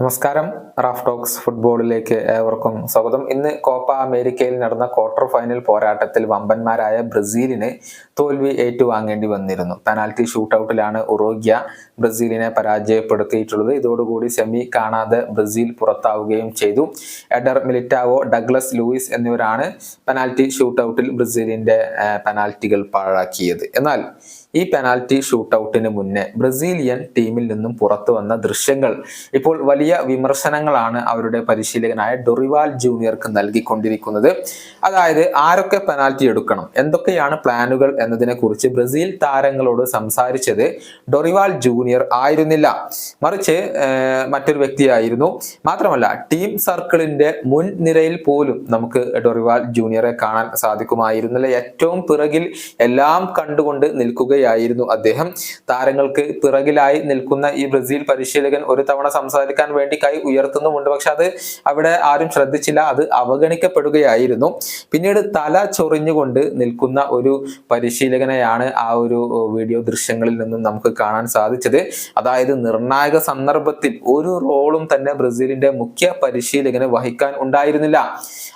നമസ്കാരം. Raf talks ഫുട്ബോളിലേക്ക് ഏവർക്കും സ്വാഗതം. ഇന്ന് കോപ്പ അമേരിക്കയിൽ നടന്ന ക്വാർട്ടർ ഫൈനൽ പോരാട്ടത്തിൽ വമ്പന്മാരായ ബ്രസീലിനെ തോൽവി ഏറ്റുവാങ്ങേണ്ടി വന്നിരുന്നു. പെനാൽറ്റി ഷൂട്ടൌട്ടിലാണ് ഉറോഗ്യ ബ്രസീലിനെ പരാജയപ്പെടുത്തിയിട്ടുള്ളത്. ഇതോടുകൂടി സെമി കാണാതെ ബ്രസീൽ പുറത്താവുകയും ചെയ്തു. എഡർ മിലിറ്റാവോ ഡഗ്ലസ് ലൂയിസ് എന്നിവരാണ് പെനാൽറ്റി ഷൂട്ടൌട്ടിൽ ബ്രസീലിന്റെ പെനാൽറ്റികൾ പാഴാക്കിയത്. എന്നാൽ ഈ പെനാൽറ്റി ഷൂട്ടൌട്ടിന് മുന്നേ ബ്രസീലിയൻ ടീമിൽ നിന്നും പുറത്തു വന്ന ദൃശ്യങ്ങൾ ഇപ്പോൾ വലിയ വിമർശനങ്ങളാണ് അവരുടെ പരിശീലകനായ ഡൊറിവാൽ ജൂനിയർക്ക് നൽകിക്കൊണ്ടിരിക്കുന്നത്. അതായത് ആരൊക്കെ പെനാൽറ്റി എടുക്കണം എന്തൊക്കെയാണ് പ്ലാനുകൾ എന്നതിനെ കുറിച്ച് ബ്രസീൽ താരങ്ങളോട് സംസാരിച്ചത് ഡൊറിവാൽ ജൂനിയർ ആയിരുന്നില്ല. മറിച്ച് മറ്റൊരു വ്യക്തിയായിരുന്നു. മാത്രമല്ല ടീം സർക്കിളിന്റെ മുൻ നിരയിൽ പോലും നമുക്ക് ഡൊറിവാൽ ജൂനിയറെ കാണാൻ സാധിക്കുമായിരുന്നില്ല. ഏറ്റവും പിറകിൽ എല്ലാം കണ്ടുകൊണ്ട് നിൽക്കുകയായിരുന്നു അദ്ദേഹം. താരങ്ങൾക്ക് പിറകിലായി നിൽക്കുന്ന ഈ ബ്രസീൽ പരിശീലകൻ ഒരു തവണ സംസാരിക്കാൻ വേണ്ടി കൈ ഉയർത്തുന്നുമുണ്ട്. പക്ഷെ അത് അവിടെ ആരും ശ്രദ്ധിച്ചില്ല. അത് അവഗണിക്കപ്പെടുകയായിരുന്നു. പിന്നീട് തല ചൊറിഞ്ഞുകൊണ്ട് നിൽക്കുന്ന ഒരു പരിശീലകനെയാണ് ആ ഒരു വീഡിയോ ദൃശ്യങ്ങളിൽ നിന്നും നമുക്ക് കാണാൻ സാധിച്ചത്. അതായത് നിർണായക സന്ദർഭത്തിൽ ഒരു റോളും തന്നെ ബ്രസീലിന്റെ മുഖ്യ പരിശീലകന് വഹിക്കാൻ ഉണ്ടായിരുന്നില്ല.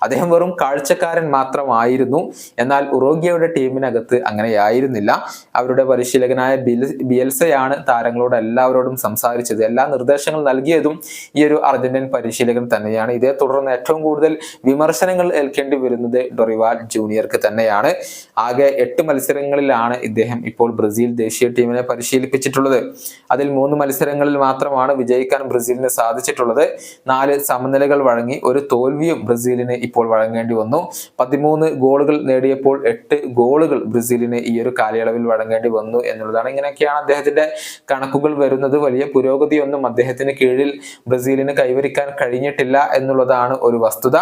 അദ്ദേഹം വെറും കാഴ്ചക്കാരൻ മാത്രമായിരുന്നു. എന്നാൽ ഉറോഗ്യയുടെ ടീമിനകത്ത് അങ്ങനെയായിരുന്നില്ല. അവരുടെ പരിശീലകനായ ബിൽ- ബിയൽസയാണ് താരങ്ങളോട് എല്ലാവരോടും സംസാരിച്ചത്. എല്ലാ നിർദ്ദേശങ്ങൾ നൽകിയതും ഈ ഒരു അർജന്റീൻ പരിശീലകൻ തന്നെയാണ്. ഇതേ തുടർന്ന് ഏറ്റവും കൂടുതൽ വിമർശനങ്ങൾ ഏൽക്കേണ്ടി വരുന്നത് ഡൊറിവാൽ ജൂനിയർക്ക് തന്നെയാണ്. ആകെ എട്ട് മത്സരങ്ങളിലാണ് ഇദ്ദേഹം ഇപ്പോൾ ബ്രസീൽ ദേശീയ ടീമിനെ പരിശീലിപ്പിച്ചിട്ടുള്ളത്. അതിൽ മൂന്ന് മത്സരങ്ങളിൽ മാത്രമാണ് വിജയിക്കാൻ ബ്രസീലിന് സാധിച്ചിട്ടുള്ളത്. നാല് സമനിലകൾ വഴങ്ങി ഒരു തോൽവിയും ബ്രസീലിന് ഇപ്പോൾ വഴങ്ങേണ്ടി വന്നു. പതിമൂന്ന് ഗോളുകൾ നേടിയപ്പോൾ എട്ട് ഗോളുകൾ ബ്രസീലിന് ഈ ഒരു കാലയളവിൽ വഴങ്ങേണ്ടി വന്നു എന്നുള്ളതാണ്. ഇങ്ങനെയൊക്കെയാണ് അദ്ദേഹത്തിന്റെ കണക്കുകൾ വരുന്നത്. വലിയ പുരോഗതിയൊന്നും അദ്ദേഹത്തിന് കീഴിൽ ബ്രസീലിന് കൈവരിക്കാൻ കഴിഞ്ഞിട്ടില്ല എന്നുള്ളതാണ് ഒരു വസ്തുത.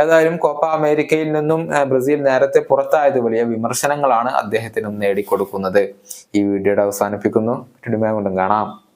ഏതായാലും കോപ്പ അമേരിക്കയിൽ നിന്നും ബ്രസീൽ നേരത്തെ പുറത്തായത് വലിയ വിമർശനങ്ങളാണ് അദ്ദേഹത്തിനും നേടിക്കൊടുക്കുന്നത്. ഈ വീഡിയോയുടെ അവസാനിപ്പിക്കുന്നു. വീണ്ടും കാണാം.